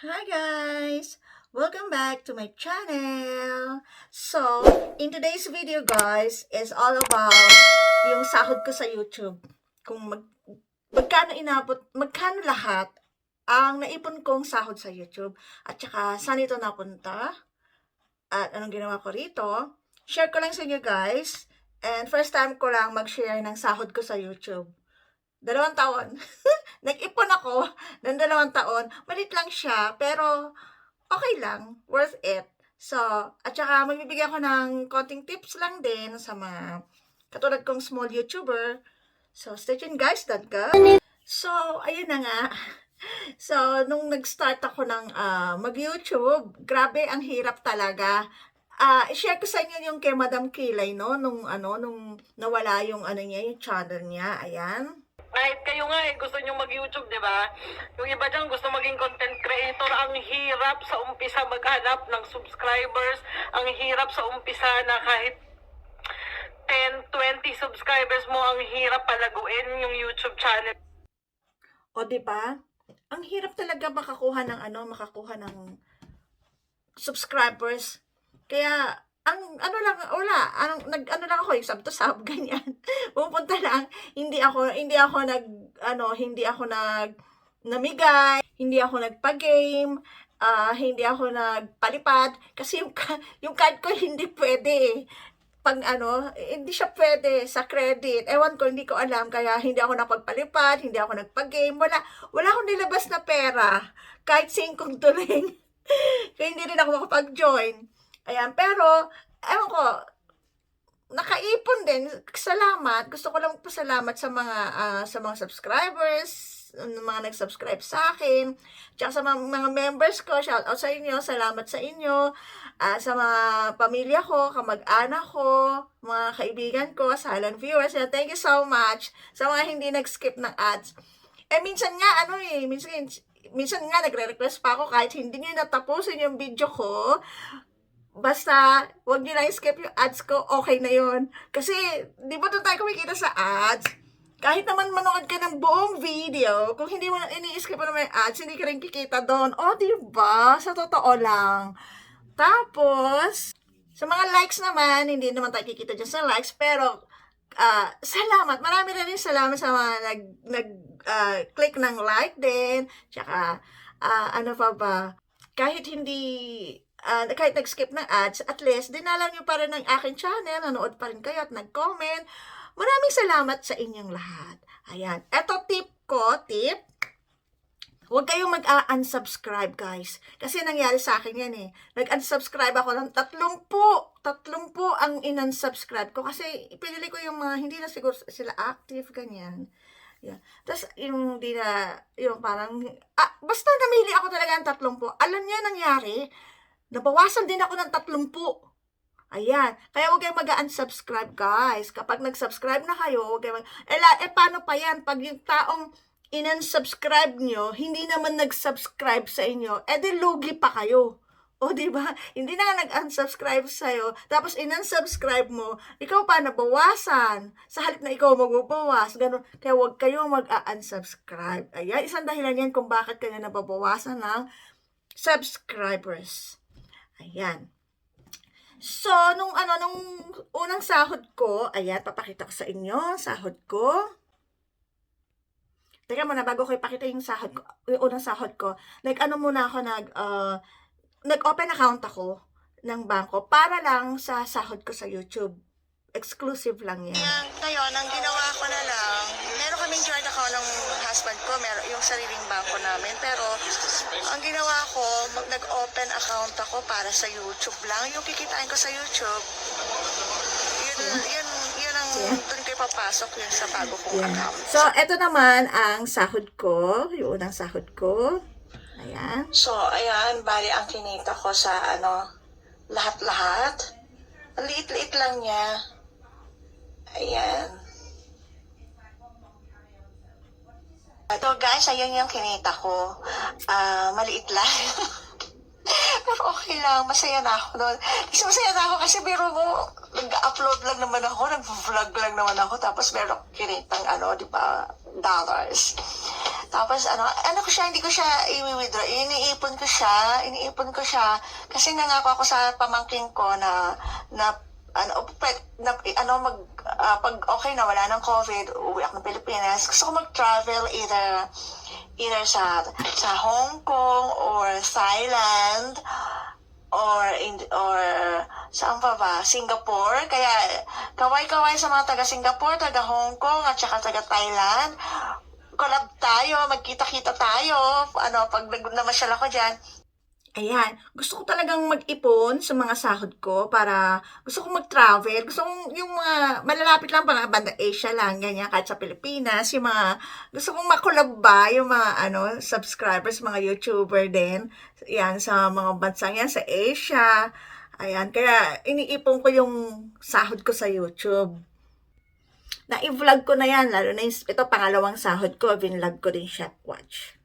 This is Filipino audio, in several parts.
Hi guys! Welcome back to my channel! So, in today's video guys, is all about yung sahod ko sa YouTube. Kung mag, magkano inabot, magkano lahat ang naipon kong sahod sa YouTube. At saka, saan ito napunta? At anong ginawa ko rito? Share ko lang sa inyo guys. And first time ko lang mag-share ng sahod ko sa YouTube. Dalawang taon. Nag-ipon ako ng dalawang taon. Malit lang siya, pero okay lang. Worth it. So, at saka magbibigay ako ng konting tips lang din sa mga katulad kong small YouTuber. So, stay tuned guys, that go. So, ayun na nga. So, nung nag-start ako ng ah, mag-YouTube, grabe, ang hirap talaga. Ah, share ko sa inyo yung kay Madam Kilay, no? Nung, ano, nung nawala yung, ano niya, yung channel niya. Ayan. Kahit kayo nga eh, gusto nyo mag-YouTube, di ba? Yung iba dyan gusto maging content creator. Ang hirap sa umpisa maghanap ng subscribers. Ang hirap sa umpisa na kahit 10, 20 subscribers mo, ang hirap palaguin yung YouTube channel. O, di ba? Ang hirap talaga makakuha ng ano, makakuha ng subscribers. Kaya, ang ano lang, wala, ang, nag, ano lang ako, sub to sub, ganyan. Pupunta lang, hindi ako, hindi ako nag, ano, hindi ako nag, namigay, hindi ako nagpa-game, ah, hindi ako nagpalipad, kasi yung, yung card ko hindi pwede eh pag ano, eh, hindi siya pwede sa credit. Ewan ko, hindi ko alam. Kaya hindi ako napagpalipad, hindi ako nagpag-game. Wala, wala akong nilabas na pera. Kahit singkong tuling. Kaya hindi rin ako makapag-join. Ayan, pero, ewan ko, nakaipon din. Salamat. Gusto ko lang pasalamat sa mga ah, sa mga subscribers, mga nag-subscribe sa akin, tsaka sa mga, mga members ko, shout out sa inyo, salamat sa inyo, Ah, sa mga pamilya ko, kamag-anak ko, mga kaibigan ko, silent viewers, yeah, thank you so much sa mga hindi nag-skip ng ads. Eh, minsan nga, ano eh, minsan, minsan nga nagre-request pa ako kahit hindi nyo natapusin yung video ko, basta, wag nyo lang skip yung ads ko, okay na yon Kasi, di ba doon tayo kumikita sa ads? Kahit naman manood ka ng buong video, kung hindi mo na ini-skip naman yung ads, hindi ka rin kikita doon. O, di ba? Sa totoo lang. Tapos, sa mga likes naman, hindi naman tayo kikita dyan sa likes, pero, ah, salamat. Marami na rin salamat sa mga nag, nag, ah, click ng like din. Tsaka, ah, ano pa ba, kahit hindi, ah, kahit nag-skip ng ads, at least, dinala nyo pa rin ang aking channel, nanood pa rin kayo at nag-comment. Maraming salamat sa inyong lahat. Ayan. Eto tip ko, tip, Huwag kayong mag-unsubscribe, guys. Kasi nangyari sa akin yan eh. Nag-unsubscribe ako ng tatlong po. Tatlong po ang in-unsubscribe ko. Kasi pinili ko yung mga hindi na siguro sila active, ganyan. Yeah. Tapos yung hindi na, yung parang, ah, basta namili ako talaga ng tatlong po. Alam niyo nangyari, nabawasan din ako ng tatlong po. Ayan. Kaya huwag kayong mag-unsubscribe, guys. Kapag nag-subscribe na kayo, huwag kayong eh, eh, paano pa yan? Pag yung taong in-unsubscribe nyo, hindi naman nag-subscribe sa inyo, eh di lugi pa kayo. O, di ba? Hindi na nag-unsubscribe sa'yo, tapos in-unsubscribe mo, ikaw pa nabawasan. Sa halip na ikaw magbabawas, ganun. Kaya huwag kayo mag-unsubscribe. Ayan, isang dahilan yan kung bakit kayo nababawasan ng subscribers. Ayan. So, nung ano, nung unang sahod ko, ayan, papakita ko sa inyo, sahod ko. Teka muna, bago ko ipakita yung sahod ko, yung unang sahod ko, nag-ano muna ako, nag, uh, nag-open account ako ng bangko para lang sa sahod ko sa YouTube. Exclusive lang yan. Yan, ngayon, ang ginawa ko na lang, meron kaming joint account ng husband ko, meron yung sariling bangko namin, pero ang ginawa ko, nag-open account ako para sa YouTube lang. Yung kikitain ko sa YouTube, yun, yun, yun ang, Yeah. dun ko ipapasok yun sa bago kong Yeah. account. So, eto naman ang sahod ko, yung unang sahod ko. Ayan. So, ayan, bali ang kinita ko sa ano, lahat-lahat. Ang liit-liit lang niya. Ayan. So guys, ayun yung kinita ko. Ah, maliit lang. Pero okay lang, masaya na ako doon. Kasi masaya na ako kasi biro mo, nag-upload lang naman ako, nag-vlog lang naman ako, tapos meron kinitang ano, di ba, dollars. Tapos ano, ano ko siya, hindi ko siya i-withdraw. Iniipon ko siya, iniipon ko siya. Kasi nangako ako sa pamangking ko na, na ano, pwede, na, ano mag, ah, pag okay na, wala ng COVID, uwi ako ng Pilipinas, gusto ko mag-travel either, either sa, sa Hong Kong or Thailand, or in, or saan pa ba? Singapore. Kaya kaway-kaway sa mga taga Singapore, taga Hong Kong at saka taga Thailand. Collab tayo, magkita-kita tayo. Ano, pag namasyal ako diyan. Ayan, gusto ko talagang mag-ipon sa mga sahod ko para gusto ko mag-travel. Gusto kong yung mga malalapit lang pa banda Asia lang, ganyan, kahit sa Pilipinas, yung mga gusto kong makulab ba yung mga ano, subscribers, mga YouTuber din. Yan, sa mga bansang yan, sa Asia. Ayan, kaya iniipon ko yung sahod ko sa YouTube. Na-vlog ko na yan, lalo na yung, ito pangalawang sahod ko, vinlog ko din siya, watch.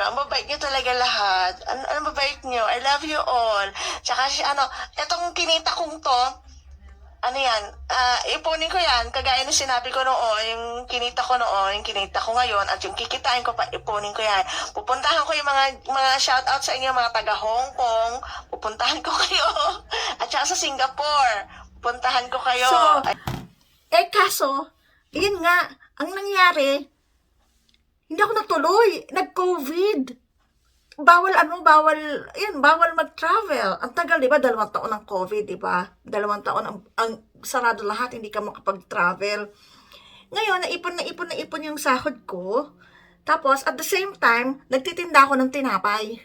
Ang mabait niyo talaga lahat. Ano, ano mabait niyo? I love you all. Tsaka si ano, etong kinita kong to, ano yan, ah, ipunin ko yan, kagaya ng sinabi ko noon, yung kinita ko noon, yung kinita ko ngayon, at yung kikitain ko pa, ipunin ko yan. Pupuntahan ko yung mga, mga shoutout sa inyo, mga taga Hong Kong, pupuntahan ko kayo, at saka sa Singapore, puntahan ko kayo. So, Eh kaso, yun nga, ang nangyari, hindi ako natuloy. Nag-COVID. Bawal ano, bawal, yan, bawal mag-travel. Ang tagal, di ba? Dalawang taon ng COVID, di ba? Dalawang taon ang, ang sarado lahat, hindi ka makapag-travel. Ngayon, naipon, naipon, naipon yung sahod ko. Tapos, at the same time, nagtitinda ako ng tinapay.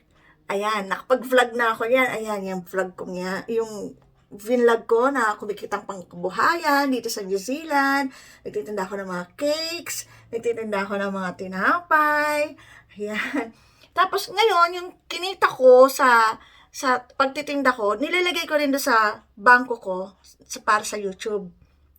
Ayan, nakapag-vlog na ako yan. Ayan, yung vlog ko niya. Yung vinlog ko na kumikitang pangkabuhayan dito sa New Zealand. Nagtitinda ako ng mga cakes. Nagtitinda ako ng mga tinapay. Ayan. Tapos ngayon, yung kinita ko sa sa pagtitinda ko, nilalagay ko rin doon sa bangko ko sa, para sa YouTube.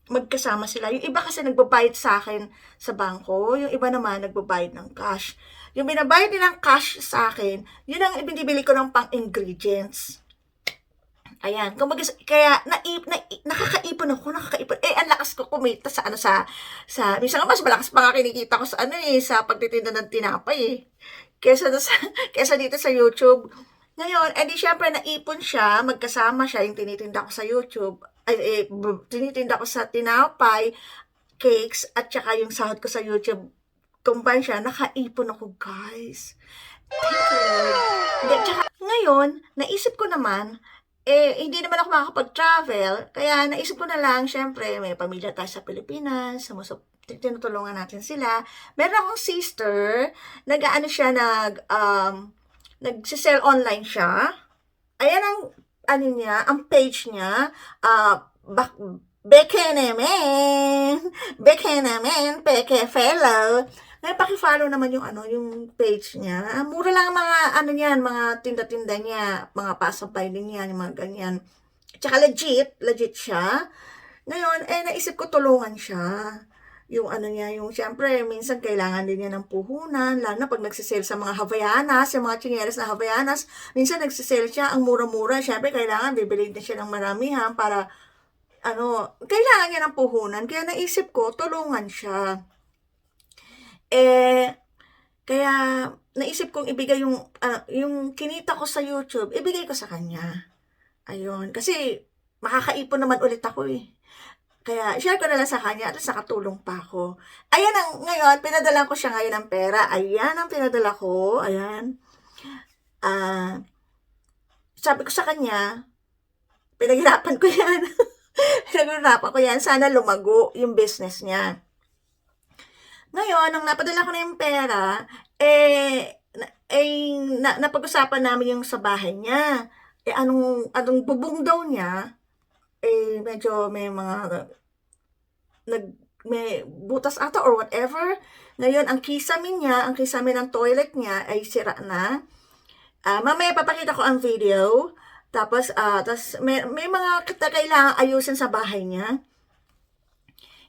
Magkasama sila. Yung iba kasi nagbabayad sa akin sa bangko. Yung iba naman nagbabayad ng cash. Yung binabayad nilang cash sa akin, yun ang ibinibili ko ng pang-ingredients. Ayan, kumbaga, kaya naip, na, nakakaipon ako, nakakaipon. Eh, ang lakas ko kumita sa ano sa sa minsan mas malakas pa nga kinikita ko sa ano eh sa pagtitinda ng tinapay eh. Kesa sa kesa dito sa YouTube. Ngayon, edi syempre naipon siya, magkasama siya yung tinitinda ko sa YouTube. Ay, eh, tinitinda ko sa tinapay, cakes, at saka yung sahod ko sa YouTube. Combine siya, nakaipon ako, guys. Thank you, Lord. Ngayon, naisip ko naman, eh, hindi naman ako makakapag-travel. Kaya naisip ko na lang, syempre, may pamilya tayo sa Pilipinas, sumusup tinutulungan natin sila. Meron akong sister, nag-ano siya, nag, um, nagsisell online siya. Ayan ang, ano niya, ang page niya, ah, bak, Beke naman! Beke naman! Beke fellow! Ngayon, pakifollow naman yung ano, yung page niya. Ah, Mura lang ang mga, ano niyan, mga tinda-tinda niya, mga pasabay din niya, yung mga ganyan. Tsaka legit, legit siya. Ngayon, eh, naisip ko tulungan siya. Yung ano niya, yung syempre, minsan kailangan din niya ng puhunan, lalo na pag nagsisale sa mga Havaianas, yung mga chinyeres na Havaianas, minsan nagsisale siya, ang mura-mura, syempre kailangan bibili din siya ng maramihan para, ano, kailangan niya ng puhunan. Kaya naisip ko, tulungan siya. Eh, kaya naisip kong ibigay yung ah, yung kinita ko sa YouTube, ibigay ko sa kanya. Ayun, kasi makakaipon naman ulit ako eh. Kaya share ko na lang sa kanya at nakatulong pa ako. Ayan ang ngayon, pinadala ko siya ngayon ng pera. Ayan ang pinadala ko. Ayan. Ah, sabi ko sa kanya, pinaghirapan ko yan. pinaghirapan ko yan. Sana lumago yung business niya. Ngayon, nung napadala ko na yung pera, eh, eh, na, napag-usapan namin yung sa bahay niya. Eh, anong, anong bubong daw niya, eh, medyo may mga, nag, may butas ata or whatever. Ngayon, ang kisamin niya, ang kisamin ng toilet niya ay sira na. Ah, mamaya papakita ko ang video. Tapos, ah, tas may, may mga kailangan ayusin sa bahay niya.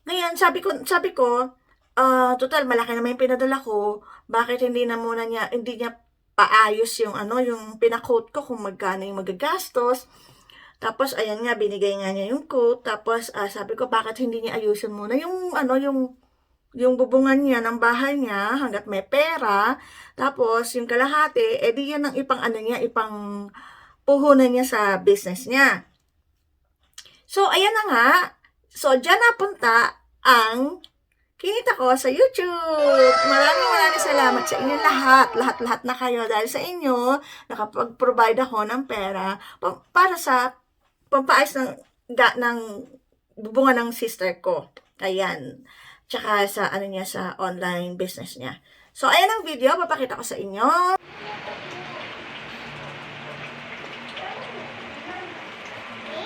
Ngayon, sabi ko, sabi ko, ah, total, malaki naman yung pinadala ko. Bakit hindi na muna niya, hindi niya paayos yung ano, yung pinakot ko kung magkano yung magagastos. Tapos, ayan nga, binigay nga niya yung quote. Tapos, ah, sabi ko, bakit hindi niya ayusin muna yung, ano, yung, yung bubungan niya ng bahay niya hanggat may pera. Tapos, yung kalahati, edi yan ang ipang ano niya, ipang puhunan niya sa business niya. So, ayan na nga. So, dyan napunta ang kinita ko sa YouTube. Maraming maraming salamat sa inyo lahat. Lahat-lahat na kayo. Dahil sa inyo, nakapag-provide ako ng pera pa- para sa pampaayos ng, ga, ng bubungan ng sister ko. Ayan. Tsaka sa ano niya sa online business niya. So, ayan ang video. Papakita ko sa inyo.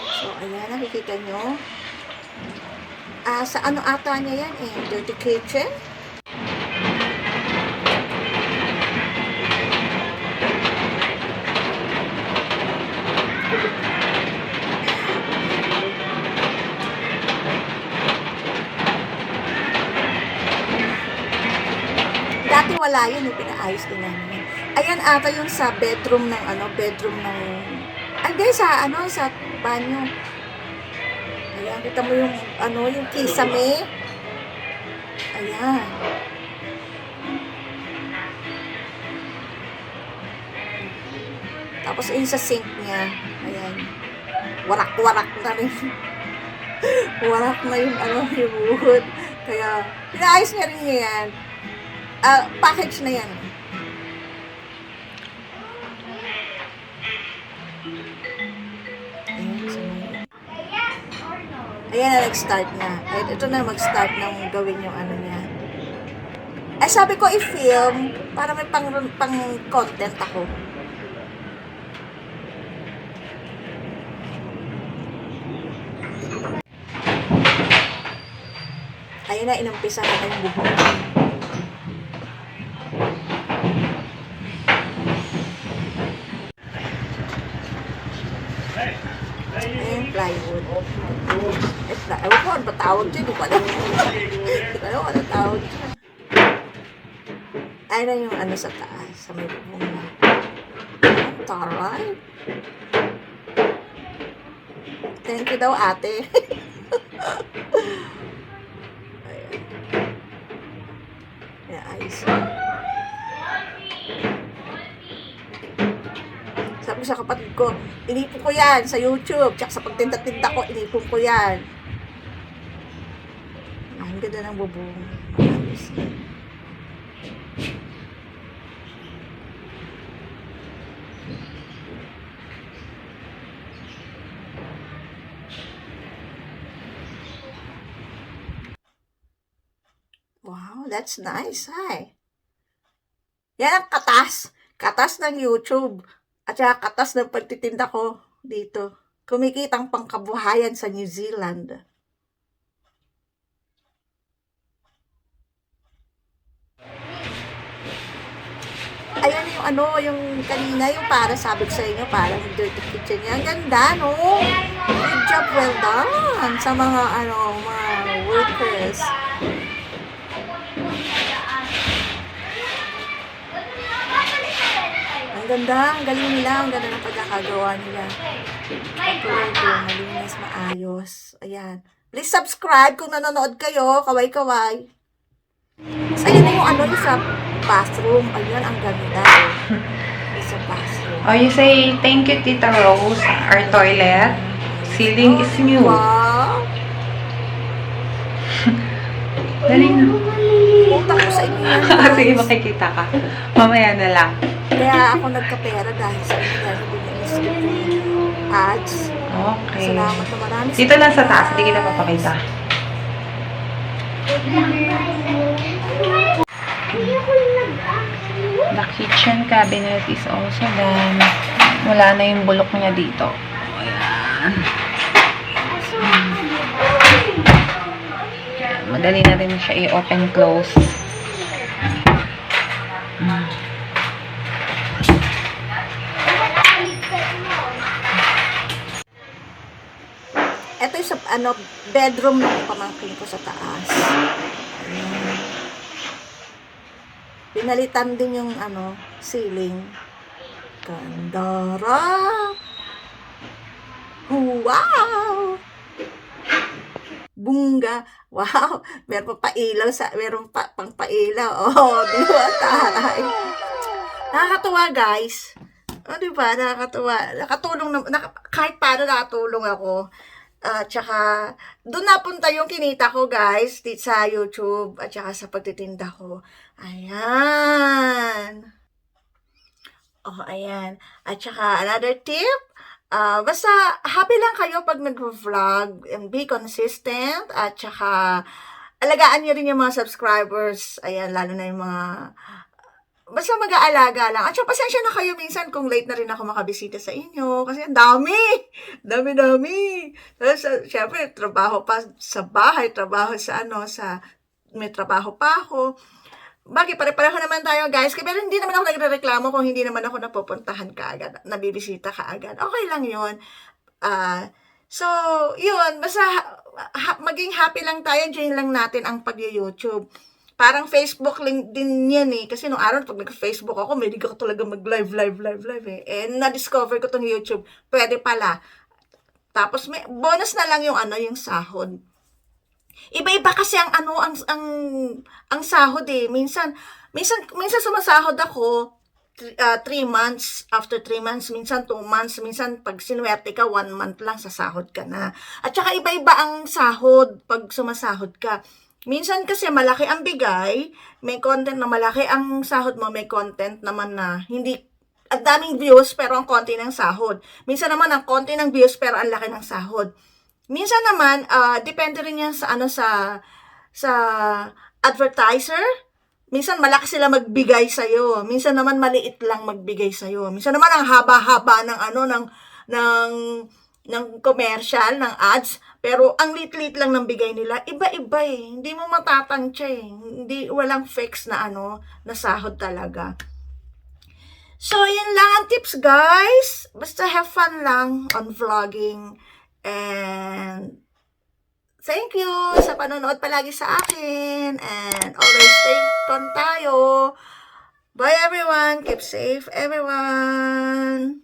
So, ayan. Nakikita nyo. Ah, sa ano ata niya yan eh? Dirty Kitchen? Dati wala yun, eh, pinaayos din namin. Ayan ata yung sa bedroom ng ano, bedroom ng... Hindi, sa ano, sa banyo. Ayan, kita mo yung ano, yung kisame. Ayan. Tapos yung sa sink niya, ayan. Warak-warak na rin. Warak na yung ano, yung wood. Kaya, pinaayos niya rin niya yan. Ah, package na yan. Ayan na, nag-start na. Ay, ito na, mag-start ng gawin yung ano niya. Ay, sabi ko, i-film para may pang, pang content ako. Ayun na, inumpisa na tayong bubong. Ayan, plywood. Eh, ply- ewan ko, ano ba tawag dyan? Hindi ko alam. Hindi ko alam tawag dyan. Ayun yung ano sa taas, sa may bubong na. Taray. Thank you daw, ate. Ayan. Ayan, ayos. Sabi sa kapatid ko, inipon ko yan sa YouTube. Tsaka sa pagtinda-tinda ko, inipon ko yan. Ang ganda ng bubong. Ayos. Wow, that's nice, ay. Yan ang katas. Katas ng YouTube. At saka katas ng pagtitinda ko dito. Kumikitang pangkabuhayan sa New Zealand. Ayan yung ano, yung kanina, yung para sabi ko sa inyo, parang dirty kitchen niya. Ang ganda, no? Good job, well done sa mga, ano, mga workers. Ang ganda, ang galing nila, ang ganda ng pagkakagawa nila. Patuloy malinis, maayos. Ayan. Please subscribe kung nanonood kayo, kaway-kaway. So, ayan na yung ano, yung sa bathroom. Ayan, ang ganda. Oh. Yung sa bathroom. Oh, you say, thank you, Tita Rose. Our toilet ceiling is new. Wow! Dali na. Utang ko sa inyo yan. Sige, guys. makikita ka. Mamaya na lang. Kaya ako nagkapera dahil sa inyo dahil ko ads. Okay. Salamat na marami. Dito lang sa taas, hindi kita papakita. The kitchen cabinet is also done. Wala na yung bulok niya dito. Ayan. Madali na rin siya i-open close. Mm. Ito yung sa ano, bedroom ng pamangkin ko sa taas. Ayan. Pinalitan din yung ano, ceiling. Gandara! Wow! bunga. Wow, meron pa ilaw sa, meron pa pang pailaw. Oh, di ba? Taray. Nakakatuwa, guys. Oh, di ba? Nakakatuwa. Nakatulong na, nak- kahit paano nakatulong ako. At saka, doon napunta yung kinita ko, guys, sa YouTube, at saka sa pagtitinda ko. Ayan. Oh, ayan. At saka, another tip, ah basta happy lang kayo pag nag-vlog and be consistent at saka alagaan niyo rin yung mga subscribers. Ayan, lalo na yung mga basta mag-aalaga lang. At saka pasensya na kayo minsan kung late na rin ako makabisita sa inyo. Kasi ang dami. Dami, dami. Tapos, uh, syempre, trabaho pa sa bahay, trabaho sa ano, sa, may trabaho pa ako. Bagay, pare-pareho naman tayo, guys. Pero hindi naman ako nagre-reklamo kung hindi naman ako napupuntahan kaagad, nabibisita kaagad. Okay lang yun. Ah, so, yun. Basta, ha- maging happy lang tayo. Enjoy lang natin ang pag-YouTube. Parang Facebook link din yan eh. Kasi nung araw, pag nag-Facebook ako, may ako talaga mag-live, live, live, live eh. And na-discover ko tong YouTube. Pwede pala. Tapos may bonus na lang yung ano, yung sahod. Iba-iba kasi ang ano ang ang ang sahod eh. Minsan minsan minsan sumasahod ako 3 months, after 3 months, minsan 2 months, minsan pag sinuwerte ka, 1 month lang sasahod ka na. At saka iba-iba ang sahod pag sumasahod ka. Minsan kasi malaki ang bigay, may content na malaki ang sahod mo, may content naman na hindi ang daming views pero ang konti ng sahod. Minsan naman ang konti ng views pero ang laki ng sahod. Minsan naman ah, depende rin yan sa ano sa sa advertiser. Minsan malaki sila magbigay sa Minsan naman maliit lang magbigay sa Minsan naman ang haba-haba ng ano ng ng ng commercial, ng ads, pero ang lit-lit lang ng bigay nila, iba-iba eh. Hindi mo matatansya eh. Hindi, walang fix na ano, na sahod talaga. So, yun lang ang tips, guys. Basta have fun lang on vlogging. And thank you sa panonood palagi sa akin. And always stay on tayo. Bye, everyone. Keep safe, everyone.